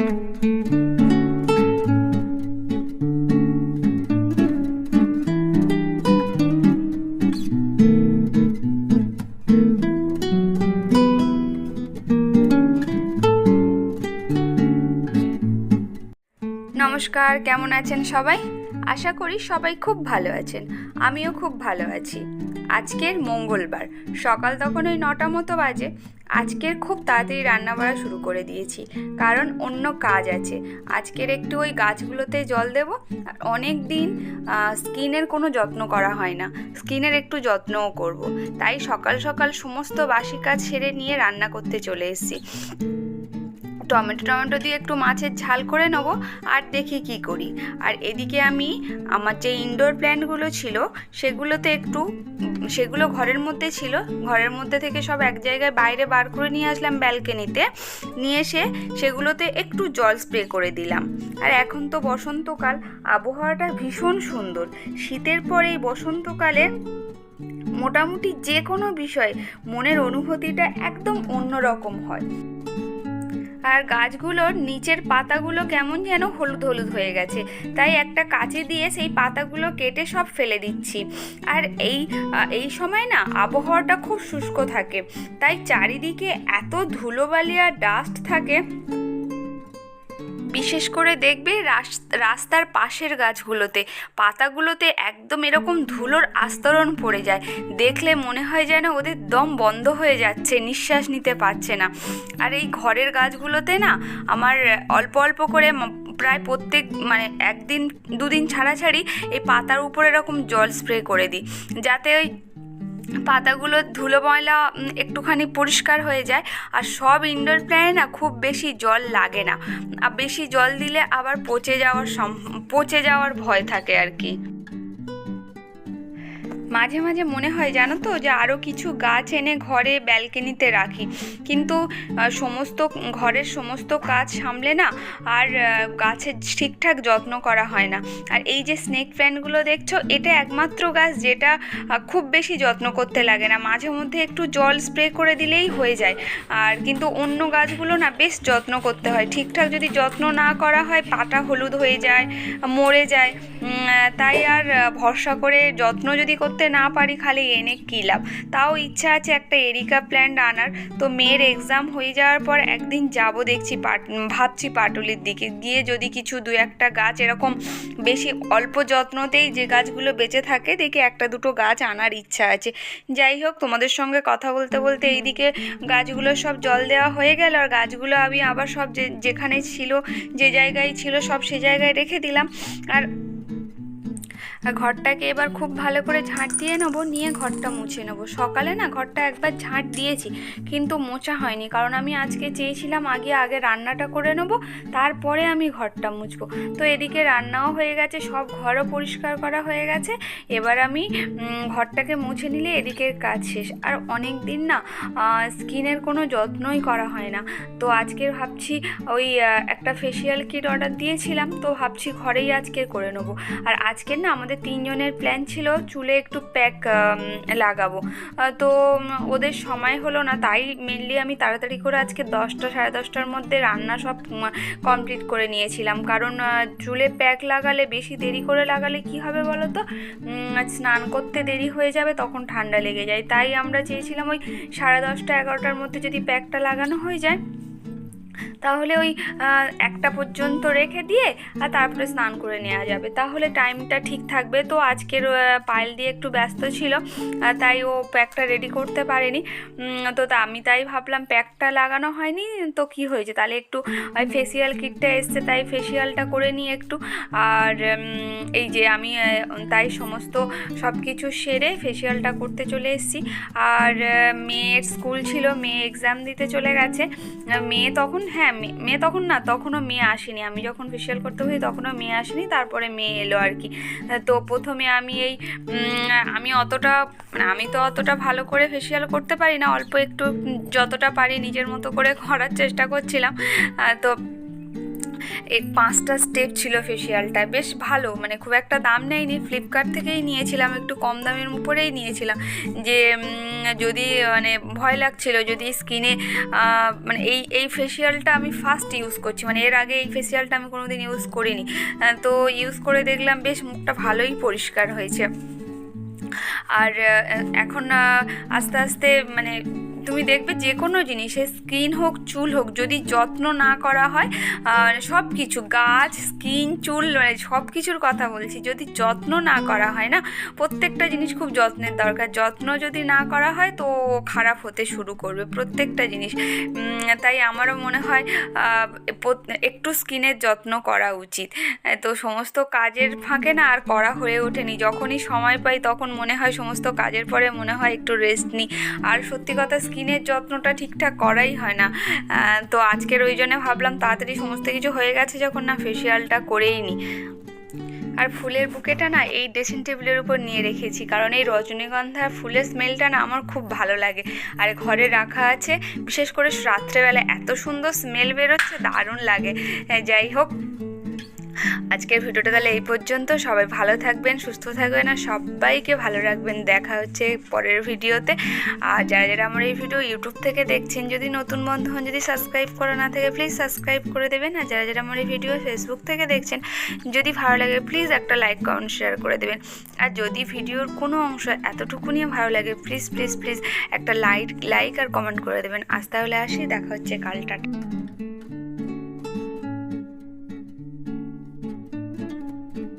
নমস্কার কেমন আছেন সবাই? আশা করি সবাই খুব ভালো আছেন। আমিও খুব ভালো আছি। আজকের মঙ্গলবার। সকাল তখন ওই নটা মতো বাজে। আজকের খুব তাড়াতাড়ি রান্না বাড়া শুরু করে দিয়েছি। কারণ অন্য কাজ আছে। আজকের একটু ওই গাছগুলোতে জল দেব। আর অনেক দিন স্কিনের কোনো যত্ন করা হয় না। স্কিনের একটু যত্নও করব। তাই সকাল সকাল সমস্ত বাসি কাজ সেরে নিয়ে রান্না করতে চলে এসেছি। টমেটো টমেটো দিয়ে একটু মাছের ঝাল করে নেব আর দেখি কি করি। আর এদিকে আমি, আমার যে ইনডোর প্ল্যান্টগুলো ছিল, সেগুলোতে একটু সেগুলো ঘরের মধ্যে ছিল। ঘরের মধ্যে থেকে সব এক জায়গায় বাইরে বার করে নিয়ে আসলাম ব্যালকনিতে। নিয়ে এসে সেগুলোতে একটু জল স্প্রে করে দিলাম। আর এখন তো বসন্তকাল। আবহাওয়াটা ভীষণ সুন্দর। শীতের পরে এই বসন্তকালে মোটামুটি যে কোনো বিষয়ে মনের অনুভূতিটা একদম অন্যরকম হয়। আর গাছগুলোর নিচের পাতাগুলো কেমন যেন হলুদ হলুদ হয়ে গেছে। তাই একটা কাঁচি দিয়ে সেই পাতাগুলো কেটে সব ফেলে দিচ্ছি। আর এই এই সময় না আবহাওয়াটা খুব শুষ্ক থাকে। তাই চারিদিকে এত ধুলোবালি আর ডাস্ট থাকে বিশেষ করে দেখবে রাস- রাস্তার পাশের গাছগুলোতে। পাতাগুলোতে একদম এরকম ধুলোর আস্তরণ পড়ে যায়। দেখলে মনে হয় যেন ওদের দম বন্ধ হয়ে যাচ্ছে, নিঃশ্বাস নিতে পারছে না। আর এই ঘরের গাছগুলোতে না, আমার অল্প অল্প করে প্রায় প্রত্যেক মানে একদিন, দুদিন ছাড়া ছাড়ি এই পাতার উপরে এরকম জল স্প্রে করে দিই। যাতে ওই পাতাগুলো ধুলো ময়লা একটুখানি পরিষ্কার হয়ে যায়। আর সব ইনডোর প্ল্যান্টে না খুব বেশি জল লাগে না। আর বেশি জল দিলে আবার পচে যাওয়ার পচে যাওয়ার ভয় থাকে আর কি। মাঝে মাঝে মনে হয় জানো তো যে আরও কিছু গাছ এনে ঘরে ব্যালকনিতে রাখি। কিন্তু সমস্ত ঘরের সমস্ত কাজ সামলে না আর গাছের ঠিকঠাক যত্ন করা হয় না। আর এই যে স্নেক প্ল্যান্টগুলো দেখছ, এটা একমাত্র গাছ যেটা খুব বেশি যত্ন করতে লাগে না। মাঝে মধ্যে একটু জল স্প্রে করে দিলেই হয়ে যায়। আর কিন্তু অন্য গাছগুলো না বেশ যত্ন করতে হয়। ঠিকঠাক যদি যত্ন না করা হয় পাতা হলুদ হয়ে যায়, মরে যায়। তাই আর ভরসা করে যত্ন যদি করতে না পারি খালি এনে কী লাভ? তাও ইচ্ছা আছে একটা এরিকা প্ল্যান্ট আনার। তো মেয়ের এক্সাম হয়ে যাওয়ার পর একদিন যাব দেখছি পাট ভাবছি পাটুলির দিকে। গিয়ে যদি কিছু দু একটা গাছ এরকম বেশি অল্প যত্নতেই যে গাছগুলো বেঁচে থাকে, দেখে একটা দুটো গাছ আনার ইচ্ছা আছে। যাই হোক, তোমাদের সঙ্গে কথা বলতে বলতে এইদিকে গাছগুলো সব জল দেওয়া হয়ে গেল। আর গাছগুলো আমি আবার সব যে যেখানে ছিল, যে জায়গায় ছিল, সব সে জায়গায় রেখে দিলাম। আর আর ঘরটাকে এবার খুব ভালো করে ঝাঁট দিয়ে নেব, নিয়ে ঘরটা মুছে নেব। সকালে না ঘরটা একবার ঝাঁট দিয়েছি, কিন্তু মোছা হয়নি। কারণ আমি আজকে চেয়েছিলাম আগে আগে রান্নাটা করে নেব, তারপরে আমি ঘরটা মুছবো। তো এদিকে রান্নাও হয়ে গেছে, সব ঘরও পরিষ্কার করা হয়ে গেছে। এবার আমি ঘরটাকে মুছে নিলে এদিকের কাজ শেষ। আর অনেক দিন না স্কিনের কোনো যত্নই করা হয় না। তো আজকে ভাবছি, ওই একটা ফেসিয়াল কিট অর্ডার দিয়েছিলাম, তো ভাবছি ঘরেই আজকে করে নেব। আর আজকের না আমাদের তিনজনের প্ল্যান ছিল চুলে একটু প্যাক লাগাবো। তো ওদের সময় হলো না, তাই মেনলি আমি তাড়াতাড়ি করে আজকে দশটা, সাড়ে দশটার মধ্যে রান্না সব কমপ্লিট করে নিয়েছিলাম। কারণ চুলে প্যাক লাগালে, বেশি দেরি করে লাগালে কি হবে বলো তো স্নান করতে দেরি হয়ে যাবে, তখন ঠান্ডা লেগে যায়। তাই আমরা চেয়েছিলাম ওই সাড়ে দশটা, এগারোটার মধ্যে যদি প্যাকটা লাগানো হয়ে যায় তাহলে ওই একটা পর্যন্ত রেখে দিয়ে, আর তারপরে স্নান করে নেওয়া যাবে। তাহলে টাইমটা ঠিক থাকবে। তো আজকের পায়েল দিয়ে একটু ব্যস্ত ছিল তাই ও প্যাকটা রেডি করতে পারেনি। তা আমি তাই ভাবলাম প্যাকটা লাগানো হয়নি, তো কি হয়েছে? তাহলে একটু ওই ফেসিয়াল কিটটা এসছে, তাই ফেসিয়ালটা করে নিই একটু। আর এই যে আমি তাই সমস্ত সব কিছু সেরে ফেসিয়ালটা করতে চলে এসেছি। আর মেয়ের স্কুল ছিল, মেয়ে এক্সাম দিতে চলে গেছে। মেয়ে তখন হ্যাঁ মে- মেয়ে তখন না, তখনও মেয়ে আসেনি। আমি যখন ফেসিয়াল করতে হই তখনও মেয়ে আসেনি, তারপরে মেয়ে এলো আর কি। তো প্রথমে আমি এই আমি অতটা মানে আমি তো অতটা ভালো করে ফেসিয়াল করতে পারি না, অল্প একটু যতটা পারি নিজের মতো করে করার চেষ্টা করছিলাম। তো পাঁচটা স্টেপ ছিল ফেসিয়ালটা বেশ ভালো মানে খুব একটা দাম নেয়নি। ফ্লিপকার্ট থেকেই নিয়েছিলাম, একটু কম দামের উপরেই নিয়েছিলাম। যে যদি মানে ভয় লাগছিল, যদি স্কিনে মানে এই এই ফেসিয়ালটা আমি ফার্স্ট ইউজ করছি। মানে এর আগে এই ফেসিয়ালটা আমি কোনো দিন ইউজ করিনি তো ইউজ করে দেখলাম, বেশ মুখটা ভালোই পরিষ্কার হয়েছে। আর এখন আস্তে আস্তে মানে তুমি দেখবে যে কোনো জিনিসের স্কিন হোক, চুল হোক, যদি যত্ন না করা হয় সব কিছু, গাছ, স্কিন, চুল মানে সব কিছুর কথা বলছি, যদি যত্ন না করা হয় না, প্রত্যেকটা জিনিস খুব যত্নের দরকার। যত্ন যদি না করা হয়, তো খারাপ হতে শুরু করবে প্রত্যেকটা জিনিস। তাই আমারও মনে হয় একটু স্কিনের যত্ন করা উচিত। তো সমস্ত কাজের ফাঁকে না আর করা হয়ে ওঠেনি। যখনই সময় পাই, তখন মনে হয় সমস্ত কাজের পরে মনে হয় একটু রেস্ট নিই। আর সত্যি কথা স্কিনের যত্নটা ঠিকঠাক করাই হয় না। তো আজকের ওই জন্য ভাবলাম তাড়াতাড়ি সমস্ত কিছু হয়ে গেছে যখন না ফেসিয়ালটা করেই নিই আর ফুলের বুকেটা না এই ড্রেসিং টেবিলের উপর নিয়ে রেখেছি কারণ এই রজনীগন্ধা ফুলের স্মেলটা না আমার খুব ভালো লাগে। আর ঘরে রাখা আছে বিশেষ করে রাত্রেবেলা এত সুন্দর স্মেল বেরোচ্ছে দারুণ লাগে। হ্যাঁ, যাই হোক। আজকের ভিডিওটা তাহলে এই পর্যন্ত। সবাই ভালো থাকবেন, সুস্থ থাকবেন আর সবাইকে ভালো রাখবেন। দেখা হচ্ছে পরের ভিডিওতে। আর যারা যারা আমার এই ভিডিও ইউটিউব থেকে দেখছেন, যদি নতুন বন্ধু হন, যদি সাবস্ক্রাইব করা না থাকে প্লিজ সাবস্ক্রাইব করে দেবেন। আর যারা যারা আমার এই ভিডিও ফেসবুক থেকে দেখছেন, যদি ভালো লাগে প্লিজ একটা লাইক কমেন্ট শেয়ার করে দেবেন। আর যদি ভিডিওর কোনো অংশ এতটুকুনি ভালো লাগে প্লিজ প্লিজ প্লিজ একটা লাইক লাইক আর কমেন্ট করে দেবেন। আজ তাহলে আসি, দেখা হচ্ছে কালটা